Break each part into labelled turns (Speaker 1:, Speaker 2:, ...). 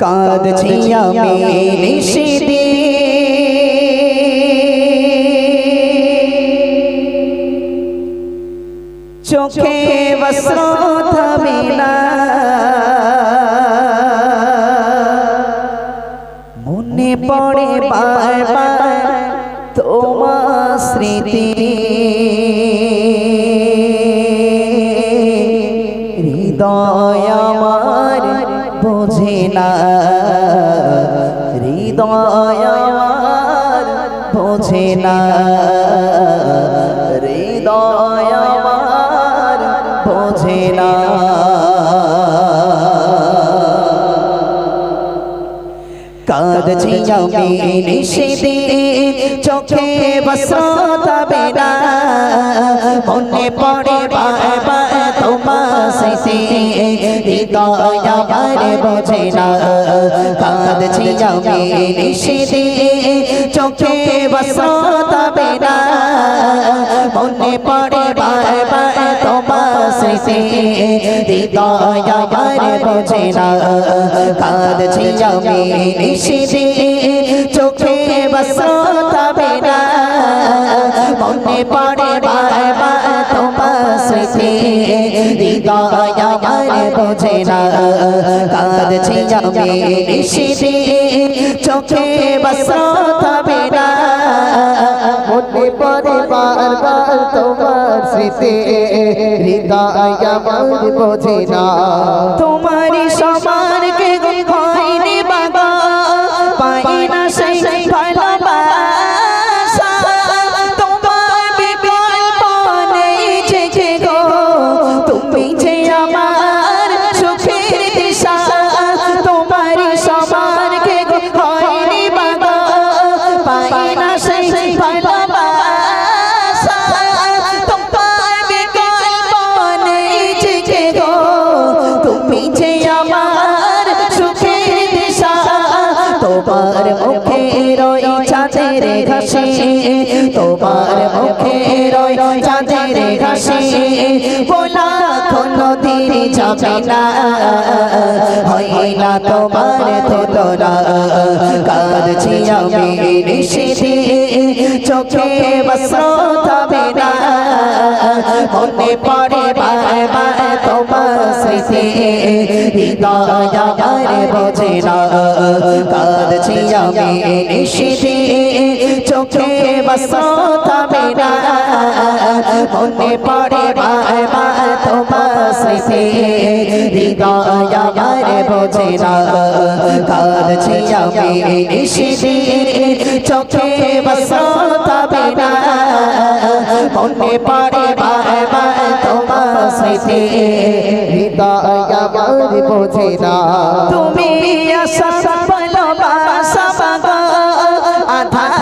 Speaker 1: কাঁদছি আমি নিশিদি চোখে বস্ত্র থামে না মনে পড়ে বারবার না। হৃদয় বোঝে না। হৃদয় বোঝে না। কাঁদছি আমি নিষেধে চোখে বসতাবে না মনে পড়ে বাবা তোমার স্মৃতি। হৃদয় আমার বোঝে না। কাঁদছি আমি নিষেধে চোখে বসতাবে না মনে পড়ে বাবা তোমার স্মৃতি। হৃদয় আমার বোঝে না। কাঁদছি আমি নিষেধে চোখে বসতাবে না মনে পড়ে স্মৃতি হৃদয় আমার বোঝে না। কাঁদছি আমি নিষেধে চোখে বসতাবে না।
Speaker 2: মনে পড়ে বারবার তোমার স্মৃতি। হৃদয় আমার বোঝে না।
Speaker 1: তোমারি সমান কে হয়নি বাবা। পাই না সেই ভালোবাসা তোমার মুখে রই চাঁদের ঘাসে, তোমার মুখে রই চাঁদের ঘাসে। বলা কোনো দিন যাবে না হয় না তোমার তোরা কাঁদছি আমি নিষেধে চোখে বস্ত্র থামে না। মনে পড়ে হৃদয় আমার বোঝে না কাঁদছি আমি নিষেধে চোখে বস্ত্র থামে না মনে পড়ে তোমার স্মৃতি, হৃদয় আমার বোঝে না তুমি আশা ভালোবাসা পাগো আধার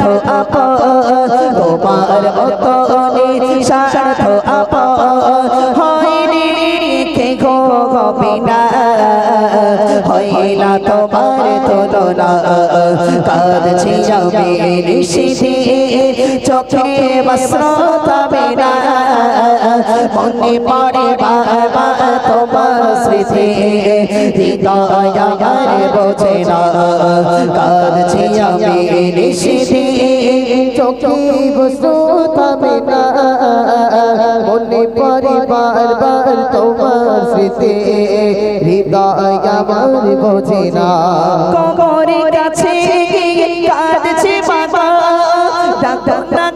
Speaker 1: নিঃস্বার্থ আপ তোমার মতো নিঃস্বার্থ আপ তুলনা কাঁদছি আমি নিশিধে, চোখে বস্ত্র তবে না। মনে পড়ে বাবা তোমার স্মৃতি, হৃদয় বোঝে না। কাঁদছি আমি নিশিধে,
Speaker 2: চোখে বসু তবে না। মনে পড়ে বারবার তোমার স্মৃতি হৃদয় আমার বোঝে না।
Speaker 1: কবরের কাছে কাঁদছে বাবা। ডাক্তার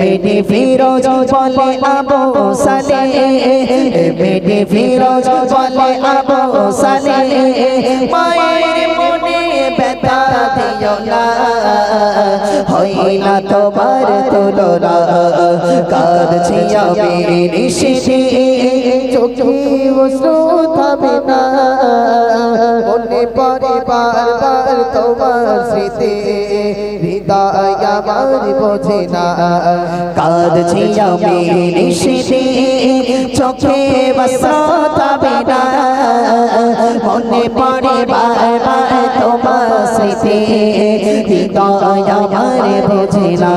Speaker 1: মেডি ফিরোজ বলে আবু সালে মেডি ফিরোজ বলে আবু সালে। মায়ের মনে ব্যথা দিও না হই তোমার তুলনা। কাঁদছি আমি নিশিতে,
Speaker 2: চোখে অশ্রু থামে না। মনে বারবার তোমার স্মৃতি। হৃদয় আমার বোঝে না।
Speaker 1: কাঁদছি আমি নিশিতে, চোখে বসত বিনা মনে পড়ে বারবার তোমার স্মৃতি। হৃদয় না।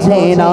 Speaker 1: বোঝে না।